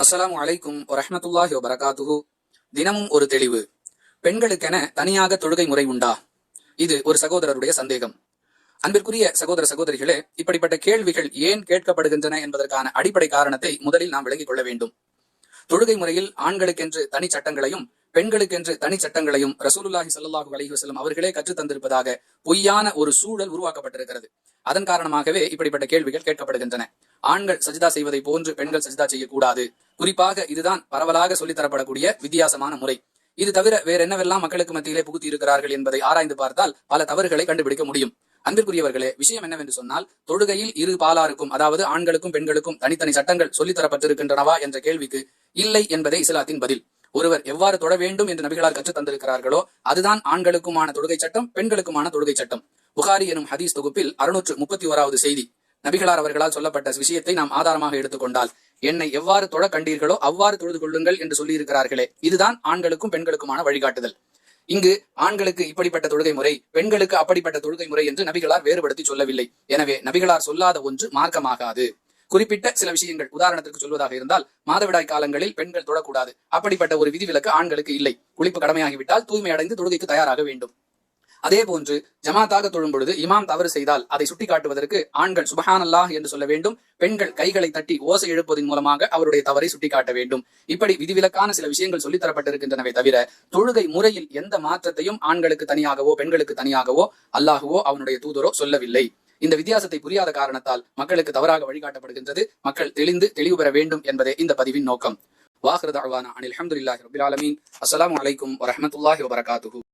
அஸ்லாம் அலைக்கும் வரஹ்மத்துல்லாஹி வரகாத்துஹு தினமும் ஒரு தெளிவு. பெண்களுக்கென தனியாக தொழுகை முறை உண்டா? இது ஒரு சகோதரருடைய சந்தேகம். அன்பிற்குரிய சகோதர சகோதரிகளே இப்படிப்பட்ட கேள்விகள் ஏன் கேட்கப்படுகின்றன என்பதற்கான அடிப்படை காரணத்தை முதலில் நாம் விளங்கிக் கொள்ள வேண்டும். தொழுகை முறையில் ஆண்களுக்கென்று தனி சட்டங்களையும் பெண்களுக்கென்று தனி சட்டங்களையும் ரசூலுல்லாஹி சல்லாஹூ அலைஹி அவர்களே கற்றுத் தந்திருப்பதாக பொய்யான ஒரு சூழல் உருவாக்கப்பட்டிருக்கிறது. அதன் காரணமாகவே இப்படிப்பட்ட கேள்விகள் கேட்கப்படுகின்றன. ஆண்கள் சஜிதா செய்வதை போன்று பெண்கள் சஜிதா செய்யக்கூடாது. குறிப்பாக இதுதான் பரவலாக சொல்லித்தரப்படக்கூடிய வித்தியாசமான முறை. இது தவிர வேற என்னவெல்லாம் மக்களுக்கு மத்தியிலே புகுத்தி இருக்கிறார்கள் என்பதை ஆராய்ந்து பார்த்தால் பல தவறுகளை கண்டுபிடிக்க முடியும். அன்பிற்குரியவர்களே விஷயம் என்னவென்று சொன்னால் தொழுகையில் இரு பாலாருக்கும் அதாவது ஆண்களுக்கும் பெண்களுக்கும் தனித்தனி சட்டங்கள் சொல்லித் தரப்பட்டிருக்கின்றனவா என்ற கேள்விக்கு இல்லை என்பதே இஸ்லாத்தின் பதில். ஒருவர் எவ்வாறு தொட வேண்டும் என்று நபிகளார் கற்றுத் தந்திருக்கிறார்களோ அதுதான் ஆண்களுக்குமான தொழுகை சட்டம் பெண்களுக்குமான தொழுகை சட்டம். புகாரி எனும் ஹதீஸ் தொகுப்பில் அறுநூற்று முப்பத்தி ஓராவது செய்தி. நபிகளார் அவர்களால் சொல்லப்பட்ட விஷயத்தை நாம் ஆதாரமாக எடுத்துக்கொண்டால் என்னை எவ்வாறு தொழ கண்டீர்களோ அவ்வாறு தொழுது கொள்ளுங்கள் என்று சொல்லியிருக்கிறார்களே. இதுதான் ஆண்களுக்கும் பெண்களுக்குமான வழிகாட்டுதல். இங்கு ஆண்களுக்கு இப்படிப்பட்ட தொழுகை முறை பெண்களுக்கு அப்படிப்பட்ட தொழுகை முறை என்று நபிகளார் வேறுபடுத்தி சொல்லவில்லை. எனவே நபிகளார் சொல்லாத ஒன்று மார்க்கமாகாது. குறிப்பிட்ட சில விஷயங்கள் உதாரணத்திற்கு சொல்வதாக இருந்தால் மாதவிடாய் காலங்களில் பெண்கள் தொடக்கூடாது. அப்படிப்பட்ட ஒரு விதிவிலக்கு ஆண்களுக்கு இல்லை. குளிப்பு கடமையாகிவிட்டால் தூய்மை அடைந்து தொழுகைக்கு தயாராக வேண்டும். அதே போன்று ஜமாத்தாக தொழும் பொழுது இமாம் தவறு செய்தால் அதை சுட்டிக்காட்டுவதற்கு ஆண்கள் சுபஹானல்லாஹ் என்று சொல்ல வேண்டும். பெண்கள் கைகளை தட்டி ஓசை எழுப்புவதன் மூலமாக அவருடைய தவறை சுட்டிக்காட்ட வேண்டும். இப்படி விதிவிலக்கான சில விஷயங்கள் சொல்லித்தரப்பட்டிருக்கின்றனவே தவிர தொழுகை முறையில் எந்த மாற்றத்தையும் ஆண்களுக்கு தனியாகவோ பெண்களுக்கு தனியாகவோ அல்லாஹுவோ அவனுடைய தூதரோ சொல்லவில்லை. இந்த வித்தியாசத்தை புரியாத காரணத்தால் மக்களுக்கு தவறாக வழிகாட்டப்படுகின்றது. மக்கள் தெளிந்து தெளிவு பெற வேண்டும் என்பதே இந்த பதிவின் நோக்கம். வாஹிரு தாழ்வானா அனில் அஹமதுல்லாஹி ரபில் ஆலமீன். அஸ்லாம் வலைக்கும் வரமத்துல்லாஹி வபரகாத்து